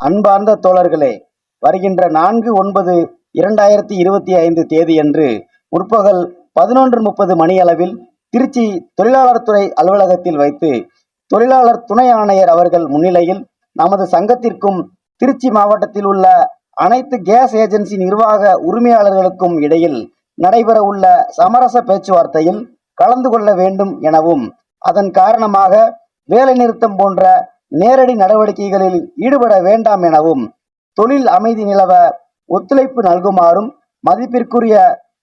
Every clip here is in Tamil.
அன்பார்ந்த தோழர்களே வருகின்ற நான்கு ஒன்பது இரண்டாயிரத்தி இருபத்தி ஐந்து தேதியன்று முற்பகல் பதினொன்று முப்பது மணியளவில் திருச்சி தொழிலாளர் துறை அலுவலகத்தில் வைத்து தொழிலாளர் துணை ஆணையர் அவர்கள் முன்னிலையில் நமது சங்கத்திற்கும் திருச்சி மாவட்டத்தில் உள்ள அனைத்து கேஸ் ஏஜென்சி நிர்வாக உரிமையாளர்களுக்கும் இடையில் நடைபெற உள்ள சமரச பேச்சுவார்த்தையில் கலந்து கொள்ள வேண்டும் எனவும் அதன் காரணமாக வேலைநிறுத்தம் போன்ற நேரடி நடவடிக்கைகளில் ஈடுபட வேண்டாம் எனவும் தொழில் அமைதி நிலவ ஒத்துழைப்பு நல்குமாறும் மதிப்பிற்குரிய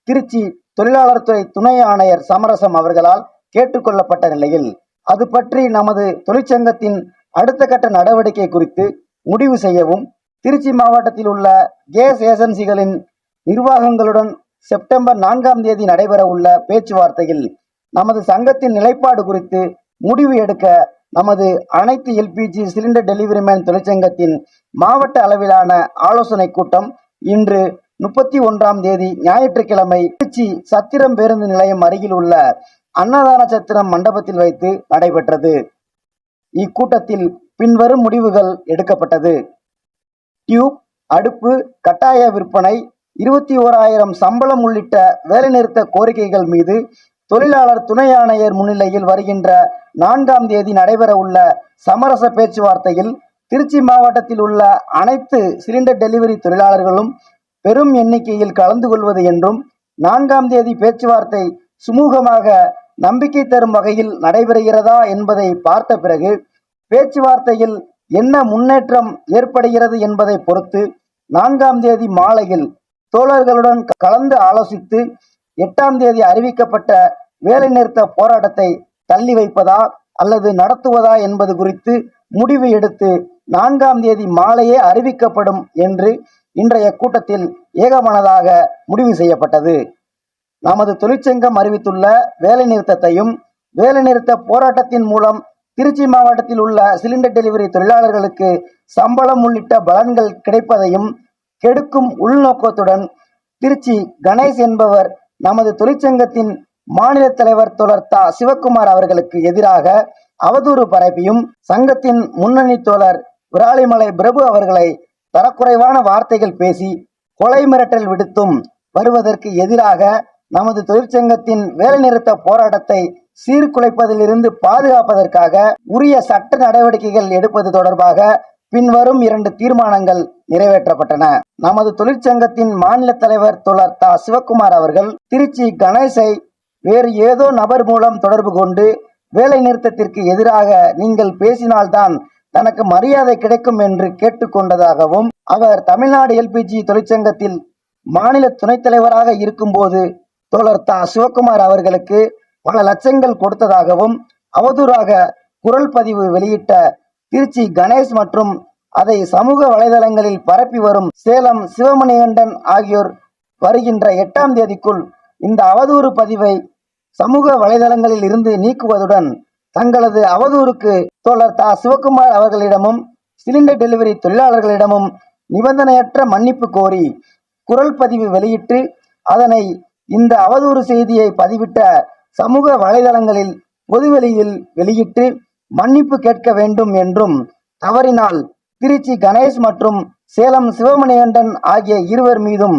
திருச்சி தொழிலாளர் துறை துணை ஆணையர் சமரசம் அவர்களால் கேட்டுக்கொள்ளப்பட்ட நிலையில் அது பற்றி நமது தொழிற்சங்கத்தின் அடுத்த கட்ட நடவடிக்கை குறித்து முடிவு செய்யவும் திருச்சி மாவட்டத்தில் உள்ள கேஸ் ஏஜென்சிகளின் நிர்வாகங்களுடன் செப்டம்பர் நான்காம் தேதி நடைபெற உள்ள பேச்சுவார்த்தையில் நமது சங்கத்தின் நிலைப்பாடு குறித்து முடிவு எடுக்க நமது அனைத்து எல்பிஜி சிலிண்டர் டெலிவரி மேன் தொழிற்சங்கத்தின் மாவட்ட அளவிலான ஆலோசனை கூட்டம் இன்று முப்பத்தி ஒன்றாம் தேதி ஞாயிற்றுக்கிழமை திருச்சி சத்திரம் பேருந்து நிலையம் அருகில் உள்ள அன்னதான சத்திரம் மண்டபத்தில் வைத்து நடைபெற்றது. இக்கூட்டத்தில் பின்வரும் முடிவுகள் எடுக்கப்பட்டது. டியூப் அடுப்பு கட்டாய விற்பனை இருபத்தி ஓராயிரம் சம்பளம் உள்ளிட்ட வேலைநிறுத்த கோரிக்கைகள் மீது தொழிலாளர் துணை ஆணையர் முன்னிலையில் வருகின்ற நான்காம் தேதி நடைபெற உள்ள சமரச பேச்சுவார்த்தையில் திருச்சி மாவட்டத்தில் உள்ள அனைத்து சிலிண்டர் டெலிவரி தொழிலாளர்களும் பெரும் எண்ணிக்கையில் கலந்து கொள்வது என்றும் நான்காம் தேதி பேச்சுவார்த்தை சுமூகமாக நம்பிக்கை தரும் வகையில் நடைபெறுகிறதா என்பதை பார்த்த பிறகு பேச்சுவார்த்தையில் என்ன முன்னேற்றம் ஏற்படுகிறது என்பதை பொறுத்து நான்காம் தேதி மாலையில் தோழர்களுடன் கலந்து ஆலோசித்து எட்டாம் தேதி அறிவிக்கப்பட்ட வேலைநிறுத்த போராட்டத்தை தள்ளி வைப்பதா அல்லது நடத்துவதா என்பது குறித்து முடிவு எடுத்து நான்காம் தேதி மாலையே அறிவிக்கப்படும் என்று இன்றைய கூட்டத்தில் ஏகமனதாக முடிவு செய்யப்பட்டது. நமது தொழிற்சங்கம் அறிவித்துள்ள வேலைநிறுத்தத்தையும் வேலைநிறுத்த போராட்டத்தின் மூலம் திருச்சி மாவட்டத்தில் உள்ள சிலிண்டர் டெலிவரி தொழிலாளர்களுக்கு சம்பளம் உள்ளிட்ட பலன்கள் கிடைப்பதையும் கெடுக்கும் உள்நோக்கத்துடன் திருச்சி கணேஷ் என்பவர் நமது தொழிற்சங்கத்தின் மாநில தலைவர் தோழர் தா. சிவக்குமார் அவர்களுக்கு எதிராக அவதூறு பரப்பியும் சங்கத்தின் முன்னணி தோழர் விராலிமலை பிரபு அவர்களை தரக்குறைவான வார்த்தைகள் பேசி கொலை மிரட்டல் விடுத்தும் வருவதற்கு எதிராக நமது தொழிற்சங்கத்தின் வேலைநிறுத்த போராட்டத்தை சீர்குலைப்பதிலிருந்து பாதுகாப்பதற்காக உரிய சட்ட நடவடிக்கைகள் எடுப்பது தொடர்பாக பின்வரும் இரண்டு தீர்மானங்கள் நிறைவேற்றப்பட்டன. நமது தொழிற்சங்கத்தின் மாநில தலைவர் தோழர் தா. சிவக்குமார் அவர்கள் திருச்சி கணேசை வேறு ஏதோ நபர் மூலம் தொடர்பு கொண்டு வேலை நிறுத்தத்திற்கு எதிராக நீங்கள் பேசினால்தான் தனக்கு மரியாதை கிடைக்கும் என்று கேட்டுக்கொண்டதாகவும் அவர் தமிழ்நாடு எல்பிஜி தொழிற்சங்கத்தில் மாநில துணைத் தலைவராக இருக்கும்போது தோழர் தா. சிவக்குமார் அவர்களுக்கு பல லட்சங்கள் கொடுத்ததாகவும் அவதூறாக குரல் பதிவு வெளியிட்ட திருச்சி கணேஷ் மற்றும் அதை சமூக வலைதளங்களில் பரப்பி வரும் சேலம் சிவமணிகண்டன் ஆகியோர் வருகின்ற எட்டாம் தேதிக்குள் இந்த அவதூறு பதிவை சமூக வலைதளங்களில் இருந்து நீக்குவதுடன் தங்களது அவதூறுக்கு தோழர் தா. சிவகுமார் அவர்களிடமும் சிலிண்டர் டெலிவரி தொழிலாளர்களிடமும் நிபந்தனையற்ற மன்னிப்பு கோரி குரல் பதிவு வெளியிட்டு அதனை இந்த அவதூறு செய்தியை பதிவிட்ட சமூக வலைதளங்களில் பொதுவெளியில் வெளியிட்டு மன்னிப்பு கேட்க வேண்டும் என்றும் தவறினால் திருச்சி கணேஷ் மற்றும் சேலம் சிவமணிகண்டன் ஆகிய இருவர் மீதும்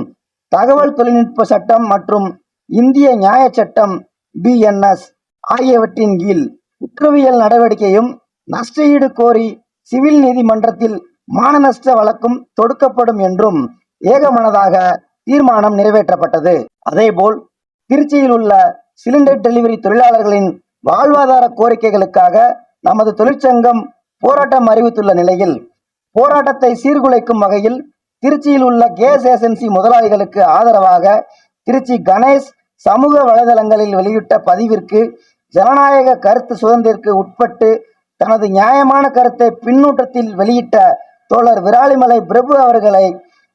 தகவல் தொழில்நுட்ப சட்டம் மற்றும் இந்திய நியாய சட்டம் பிஎன்எஸ் ஆகியவற்றின் கீழ் குற்றவியல் நடவடிக்கையும் நஷ்டஈடு கோரி சிவில் நீதிமன்றத்தில் மான நஷ்ட வழக்கும் தொடுக்கப்படும் என்றும் ஏகமனதாக தீர்மானம் நிறைவேற்றப்பட்டது. அதேபோல் திருச்சியில் உள்ள சிலிண்டர் டெலிவரி தொழிலாளர்களின் வாழ்வாதார கோரிக்கைகளுக்காக நமது தொழிற்சங்கம் போராட்டம் அறிவித்துள்ள நிலையில் போராட்டத்தை சீர்குலைக்கும் வகையில் திருச்சியில் உள்ள கேஸ் ஏஜென்சி முதலாளிகளுக்கு ஆதரவாக திருச்சி கணேஷ் சமூக வலைதளங்களில் வெளியிட்ட பதிவிற்கு ஜனநாயக கருத்து சுதந்திரத்திற்கு உட்பட்டு தனது நியாயமான கருத்தை பின்னூட்டத்தில் வெளியிட்ட தோழர் விராலிமலை பிரபு அவர்களை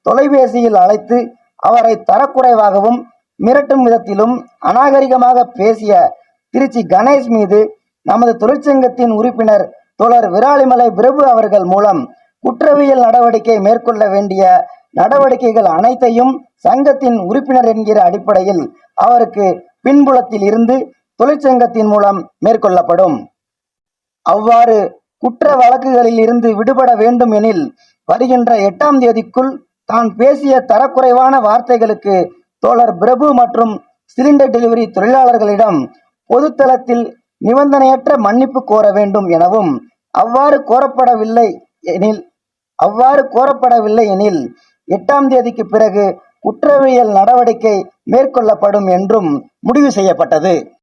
தொலைபேசியில் அழைத்து அவரை தரக்குறைவாகவும் மிரட்டும் விதத்திலும் அநாகரிகமாக பேசிய திருச்சி கணேஷ் மீது நமது தொழிற்சங்கத்தின் உறுப்பினர் தோழர் விராலிமலை பிரபு அவர்கள் மூலம் குற்றவியல் நடவடிக்கை மேற்கொள்ள வேண்டிய நடவடிக்கைகள் அனைத்தையும் சங்கத்தின் உறுப்பினர் என்கிற அடிப்படையில் அவருக்கு பின்புலத்தில் இருந்து தொழிற்சங்கத்தின் மூலம் மேற்கொள்ளப்படும். அவ்வாறு குற்ற வழக்குகளில் இருந்து விடுபட வேண்டும் எனில் வருகின்ற எட்டாம் தேதிக்குள் தான் பேசிய தரக்குறைவான வார்த்தைகளுக்கு தோழர் பிரபு மற்றும் சிலிண்டர் டெலிவரி தொழிலாளர்களிடம் பொதுத்தளத்தில் நிபந்தனையற்ற மன்னிப்பு கோர வேண்டும் எனவும் அவ்வாறு கோரப்படவில்லை எனில் அவ்வாறு கோரப்படவில்லை எனில் எட்டாம் தேதிக்கு பிறகு குற்றவியல் நடவடிக்கை மேற்கொள்ளப்படும் என்றும் முடிவு செய்யப்பட்டது.